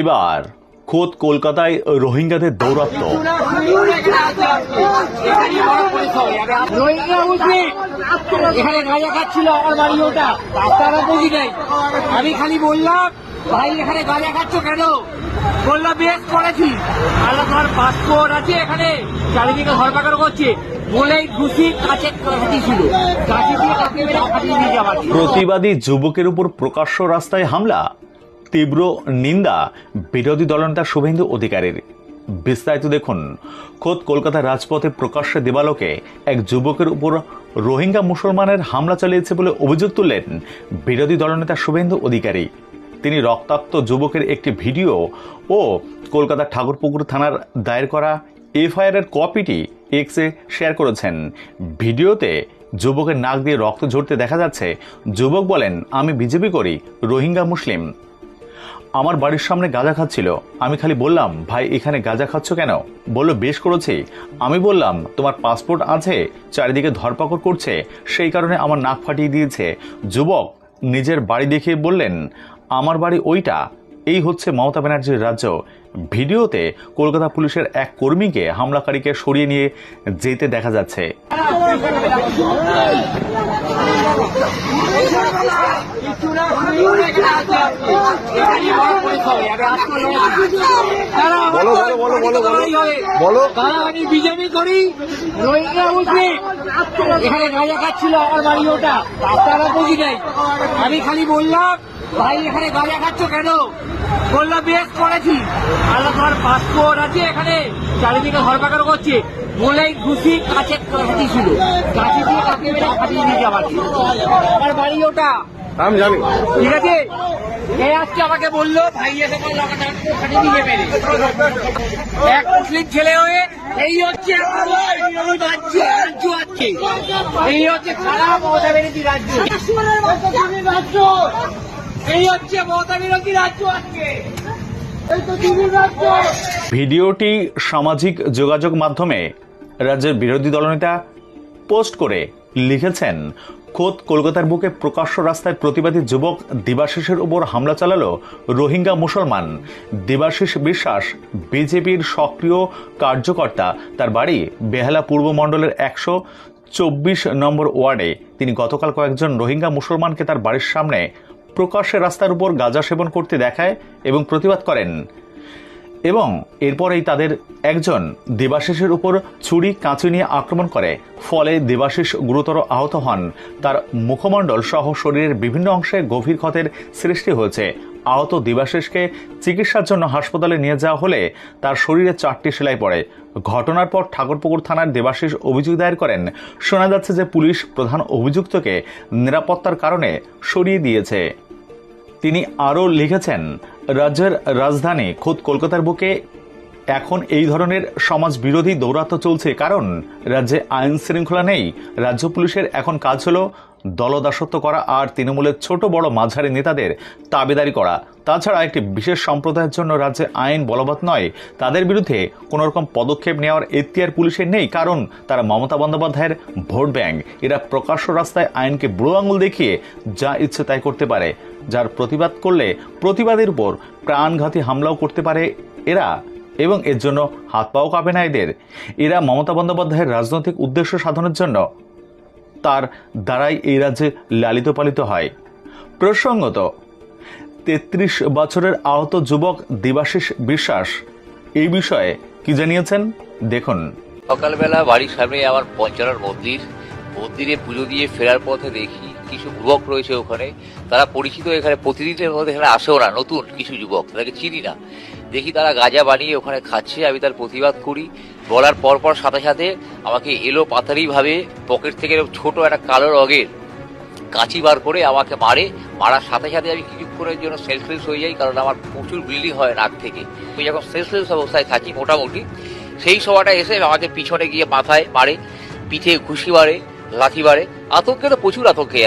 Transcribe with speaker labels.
Speaker 1: এবার খোদ কলকাতায় রোহিঙ্গাদের দৌরাত্ম্য
Speaker 2: রোহিঙ্গা মুসলিম এখানে গাঁজা খাচ্ছিল আমার বাড়ি ওটা। রাস্তাটা বুঝি নেই। আমি খালি বললাম ভাই এখানে গাঁজা খাচ্ছ কেন? বললাম বেশ করেছি। আল্লাহ তোমার পাসপোর্ট আছে এখানে। চারিদিকে ধরপাকড় করছে।
Speaker 1: প্রতিবাদী যুবকের উপর প্রকাশ্য রাস্তায় হামলা। তীব্র নিন্দা বিরোধী দলনেতা শুভেন্দু অধিকারীর। বিস্তারিত দেখুন। খোদ কলকাতার রাজপথে প্রকাশ্যে দেবালোকে এক যুবকের উপর রোহিঙ্গা মুসলমানের হামলা চালিয়েছে বলে অভিযোগ তুললেন বিরোধী দলনেতা শুভেন্দু অধিকারী। তিনি রক্তাক্ত যুবকের একটি ভিডিও ও কলকাতার ঠাকুরপুকুর থানার দায়ের করা এফআইআর এর কপিটি এক্সে শেয়ার করেছেন। ভিডিওতে যুবকের নাক দিয়ে রক্ত ঝরতে দেখা যাচ্ছে। যুবক বলেন, আমি বিজেপি করি, রোহিঙ্গা মুসলিম। আমার বাড়ির সামনে গাঁজা খাচ্ছিল। আমি খালি বললাম, ভাই, এখানে গাঁজা খাচ্ছ কেন? বলল, বেশ করেছি। আমি বললাম, তোমার পাসপোর্ট আছে, চারিদিকে ধরপাকড় করছে, সেই কারণে আমার নাক ফাটিয়ে দিয়েছে। যুবক নিজের বাড়ি দেখিয়ে বললেন, আমার বাড়ি ওইটা, এই হচ্ছে মমতা ব্যানার্জির রাজ্য। ভিডিওতে কলকাতা পুলিশের এক কর্মীকে হামলাকারীকে সরিয়ে নিয়ে যেতে দেখা যাচ্ছে।
Speaker 2: বলো বলো বলো বলো বলো। বলো। আমি এখানে আমার বাড়ি আমি খালি বললাম ভাই এখানে গাঁজা খাচ্ছ কেন বললাম বেশ করেছি আল্লাহ তোমার পাসপোর্ট আছে এখানে চারিদিকে ধরপাকড় করছে বলেই ঘুষি কাছে ছিল কাঠি দিয়ে যাবার আমার বাড়ি ওটা
Speaker 3: আমি জানি।
Speaker 2: ঠিক আছে? আজকে আমাকে বলল ভাই এসে বলল আমাকে ওখানে নিয়ে মেরে এক মুসলিম ছেলে হয়ে এই হচ্ছে রাজ্য রাজ্য আছে। এই হচ্ছে খারাপ মমতা বিরোধী রাজ্য। রাজ্য এই হচ্ছে মমতা বিরোধী রাজ্য আজকে।
Speaker 1: ভিডিওটি সামাজিক যোগাযোগ মাধ্যমে রাজ্যের বিরোধী দলনেতা পোস্ট করে লিখেছেন খোদ কলকাতার বুকে প্রকাশ্য রাস্তায় প্রতিবাদী যুবক দিবাশিসের উপর হামলা চালালো রোহিঙ্গা মুসলমান। দেবাশিস বিশ্বাস, বিজেপির সক্রিয় কার্যকর্তা, তার বাড়ি বেহালা পূর্ব মণ্ডলের একশো চব্বিশ নম্বর ওয়ার্ডে। তিনি গতকাল কয়েকজন রোহিঙ্গা মুসলমানকে তার বাড়ির সামনে প্রকাশ্যে রাস্তার উপর গাঁজা সেবন করতে দেখায় এবং প্রতিবাদ করেন। এবং এরপরেই তাদের একজন দেবাশিসের উপর ছুরি কাঁচি নিয়ে আক্রমণ করে। ফলে দেবাশিস গুরুতর আহত হন। তার মুখমণ্ডল সহ শরীরের বিভিন্ন অংশে গভীর ক্ষতের সৃষ্টি হয়েছে। আহত দেবাশিসকে চিকিৎসার জন্য হাসপাতালে নিয়ে যাওয়া হলে তার শরীরে চারটি সেলাই পড়ে। ঘটনার পর ঠাকুরপুকুর থানার দেবাশিস অভিযোগ দায়ের করেন। শোনা যাচ্ছে যে পুলিশ প্রধান অভিযুক্তকে নিরাপত্তার কারণে সরিয়ে দিয়েছে। তিনি আরও লিখেছেন রাজ্যের রাজধানী খোদ কলকাতার বুকে এখন এই ধরনের সমাজ বিরোধী দৌরাত্ম চলছে। কারণ রাজ্যে আইন শৃঙ্খলা নেই, রাজ্য পুলিশের এখন কাজ হলো দলদাসত্ব করা আর তৃণমূলের ছোট বড় মাঝারি নেতাদের তাবেদারি করা। তাছাড়া একটি বিশেষ সম্প্রদায়ের জন্য রাজ্যে আইন বলবৎ নয়। তাদের বিরুদ্ধে কোনো রকম পদক্ষেপ নেওয়ার এখতিয়ার পুলিশের নেই, কারণ তারা মমতা বন্দ্যোপাধ্যায়ের ভোট ব্যাংক। এরা প্রকাশ্য রাস্তায় আইনকে বুড়ো আঙুল দেখিয়ে যা ইচ্ছে তাই করতে পারে। যার প্রতিবাদ করলে প্রতিবাদের উপর প্রাণঘাতী হামলাও করতে পারে এরা, এবং এর জন্য হাত পাও কাঁপে না এদের। এরা মমতা বন্দ্যোপাধ্যায়ের রাজনৈতিক উদ্দেশ্য সাধনের জন্য তার দ্বারাই এই রাজ্যে লালিত পালিত হয়। প্রসঙ্গত, তেত্রিশ বছরের আহত যুবক দেবাশিস বিশ্বাস এই বিষয়ে কি জানিয়েছেন? দেখুন।
Speaker 4: সকালবেলা বাড়ির সামনে আমার পঞ্চানন মন্দির। মন্দিরে পুজো দিয়ে ফেরার পথে দেখি কিছু যুবক রয়েছে ওখানে। তারা পরিচিত এখানে প্রতিদিনের মধ্যে এখানে আসেও না, নতুন কিছু যুবক, তাদেরকে চিনি না। দেখি তারা গাঁজা বানিয়ে ওখানে খাচ্ছে, আমি তার প্রতিবাদ করি। বলার পর পর সাথে সাথে আমাকে এলো পাতারি ভাবে পকেট থেকে ছোট একটা কালো রগের কাঁচি বার করে আমাকে মারে। মারার সাথে সাথে আমি কিছুক্ষণের জন্য সেলফলেস হয়ে যাই, কারণ আমার প্রচুর ব্লিডিং হয় নাক থেকে। আমি যখন সেলফলেস অবস্থায় থাকি মোটামুটি, সেই সময়টা এসে আমাকে পিছনে গিয়ে মাথায় মারে, পিঠে ঘুষি মারে, লাথি মারে। আতঙ্কে তো প্রচুর আতঙ্কে